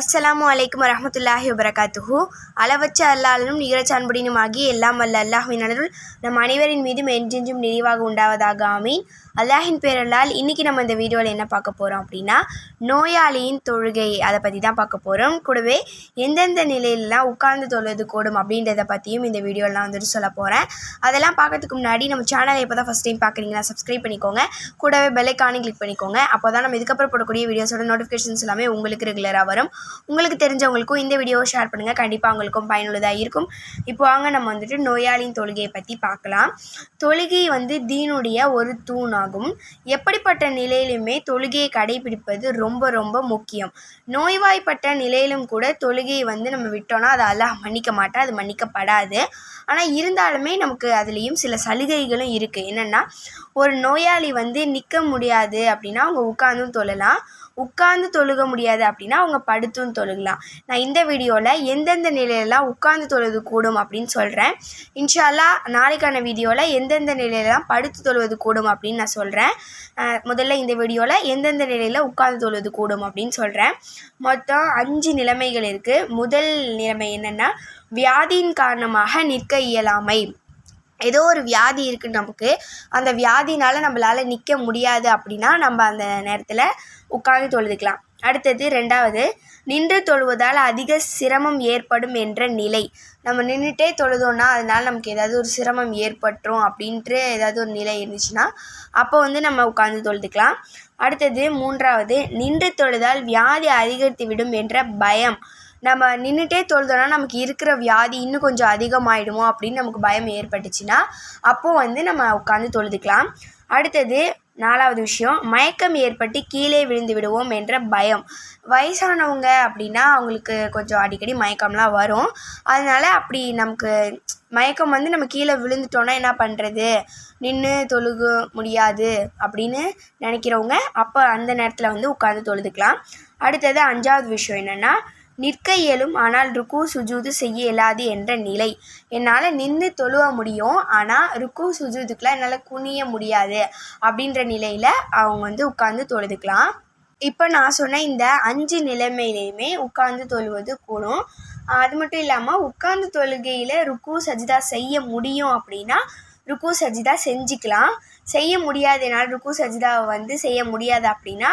அஸ்லாம் அலைக்கும் வரமத்துல்லாஹி வபரகாத்துஹு. அளவச்ச அல்லாலும் நிகரச்ச அன்புடினும் ஆகி எல்லாம் அல்ல அல்லாஹ்வின் அருள் நம் அனைவரின் மீதும் என்றென்றும் நிறைவாக உண்டாவதாக ஆமீன். அல்லாஹின் பேரல்லால் இன்றைக்கி நம்ம இந்த வீடியோவில் என்ன பார்க்க போகிறோம் அப்படின்னா நோயாளியின் தொழுகை. அதை பற்றி தான் பார்க்க போகிறோம் கூடவே எந்தெந்த நிலையிலலாம் உட்கார்ந்து தொழுவது கூடும் அப்படின்றத பற்றியும் இந்த வீடியோலாம் வந்துட்டு சொல்ல போகிறேன் அதெல்லாம் பார்க்கறதுக்கு முன்னாடி நம்ம சேனலை இப்போ தான் ஃபஸ்ட் டைம் பார்க்குறீங்களா சப்ஸ்கிரைப் பண்ணிக்கோங்க. கூடவே பெல்லைக்கானே கிளிக் பண்ணிக்கோங்க. அப்போ தான் நம்ம இதுக்கப்புறம் போடக்கூடிய வீடியோஸோட நோட்டிஃபிகேஷன்ஸ் எல்லாமே உங்களுக்கு ரெகுலராக வரும். உங்களுக்கு தெரிஞ்சவங்களுக்கும் இந்த வீடியோவை ஷேர் பண்ணுங்கள் கண்டிப்பாக அவங்களுக்கும் பயனுள்ளதாக இருக்கும். இப்போ வாங்க நம்ம வந்துட்டு நோயாளியின் தொழுகையை பற்றி பார்க்கலாம். தொழுகை வந்து தீனுடைய ஒரு தூணாகும். எப்படிப்பட்ட நிலையிலுமே தொழுகையை கடைபிடிப்பது ரொம்ப ரொம்ப முக்கியம். நோய்வாய்ப்பட்ட நிலையிலும் கூட தொழுகையை வந்து நம்ம விட்டோம்னா அதை அல்லாஹ் மன்னிக்க மாட்டா அது மன்னிக்கப்படாது. ஆனால் இருந்தாலுமே நமக்கு அதுலேயும் சில சலுகைகளும் இருக்குது என்னென்னா ஒரு நோயாளி வந்து நிற்க முடியாது அப்படின்னா அவங்க உட்காந்தும் தொழலாம். உட்காந்து தொழுக முடியாது அப்படின்னா அவங்க படுத்தும் தொழுகலாம். நான் இந்த வீடியோவில் எந்தெந்த நிலையிலலாம் உட்காந்து தொழுவது கூடும் அப்படின்னு சொல்கிறேன் இன்ஷால்லா நாளைக்கான வீடியோவில் எந்தெந்த நிலையிலலாம் படுத்து தொழுவது கூடும் அப்படின்னு நான் சொல்கிறேன் முதல்ல இந்த வீடியோவில் எந்தெந்த நிலையில் உட்காந்து தொழுவது கூடும் அப்படின்னு சொல்கிறேன் மொத்தம் அஞ்சு நிலைமைகள் இருக்குது முதல் நிலைமை என்னென்னா வியாதியின் காரணமாக நிற்க இயலாமை. ஏதோ ஒரு வியாதி இருக்குது நமக்கு. அந்த வியாதினால் நம்மளால் நிற்க முடியாது அப்படின்னா நம்ம அந்த நேரத்தில் உட்காந்து தொழுதுக்கலாம். அடுத்தது ரெண்டாவது நின்று தொழுவதால் அதிக சிரமம் ஏற்படும் என்ற நிலை. நம்ம நின்றுட்டே தொழுதோன்னா அதனால் நமக்கு ஏதாவது ஒரு சிரமம் ஏற்பட்டுரும் அப்படின்ட்டு ஏதாவது ஒரு நிலை இருந்துச்சுன்னா அப்போ வந்து நம்ம உட்காந்து தொழுதுக்கலாம். அடுத்தது மூன்றாவது நின்று தொழுதால் வியாதி அதிகரித்து விடும் என்ற பயம். நம்ம நின்றுட்டே தொழுதோன்னா நமக்கு இருக்கிற வியாதி இன்னும் கொஞ்சம் அதிகமாகிடுமோ அப்படின்னு நமக்கு பயம் ஏற்பட்டுச்சுன்னா அப்போது வந்து நம்ம உட்காந்து தொழுதுக்கலாம். அடுத்தது நாலாவது விஷயம் மயக்கம் ஏற்பட்டு கீழே விழுந்து விடுவோம் என்ற பயம். வயசானவங்க அப்படின்னா அவங்களுக்கு கொஞ்சம் அடிக்கடி மயக்கம்லாம் வரும். அதனால் அப்படி நமக்கு மயக்கம் வந்து நம்ம கீழே விழுந்துட்டோன்னா என்ன பண்ணுறது நின்று தொழுக முடியாது அப்படின்னு நினைக்கிறவங்க அப்போ அந்த நேரத்தில் வந்து உட்காந்து தொழுதுக்கலாம். அடுத்தது அஞ்சாவது விஷயம் என்னென்னா நிற்க இயலும் ஆனால் ருக்கு சுஜூது செய்ய இயலாது என்ற நிலை. என்னால் நின்று தொழுவ முடியும் ஆனால் ருக்கு சுஜூதுக்கெலாம் என்னால் குனிய முடியாது அப்படின்ற நிலையில் அவங்க வந்து உட்காந்து தொழுதுக்கலாம். இப்போ நான் சொன்ன இந்த அஞ்சு நிலைமையிலையுமே உட்காந்து தொழுவது கூடும். அது மட்டும் இல்லாமல் உட்காந்து தொழுகையில் ருக்கு சஜிதா செய்ய முடியும் அப்படின்னா ருக்கு சஜிதா செஞ்சுக்கலாம். செய்ய முடியாது என்னால் ருக்கு சஜிதாவை வந்து செய்ய முடியாது அப்படின்னா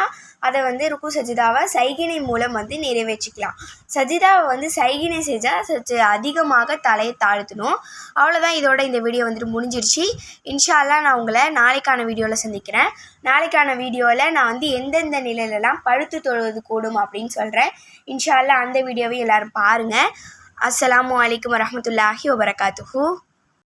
அதை வந்து ருக்கு சஜிதாவை சைகினை மூலம் வந்து நிறைவேற்றிக்கலாம். சஜிதாவை வந்து சைகினை செஞ்சால் சற்று அதிகமாக தலையை தாழ்த்தணும். அவ்வளோதான் இதோட இந்த வீடியோ வந்துட்டு முடிஞ்சிருச்சு. இன்ஷால்லாம் நான் உங்களை நாளைக்கான வீடியோவில் சந்திக்கிறேன். நாளைக்கான வீடியோவில் நான் வந்து எந்தெந்த நிலையிலலாம் பழுத்து தொழுவது கூடும் அப்படின்னு சொல்கிறேன் இன்ஷால்லா அந்த வீடியோவை எல்லோரும் பாருங்கள் அஸ்லாம் வலைக்கம் வரமத்துல்லாஹி வபரகாத்துஹூ.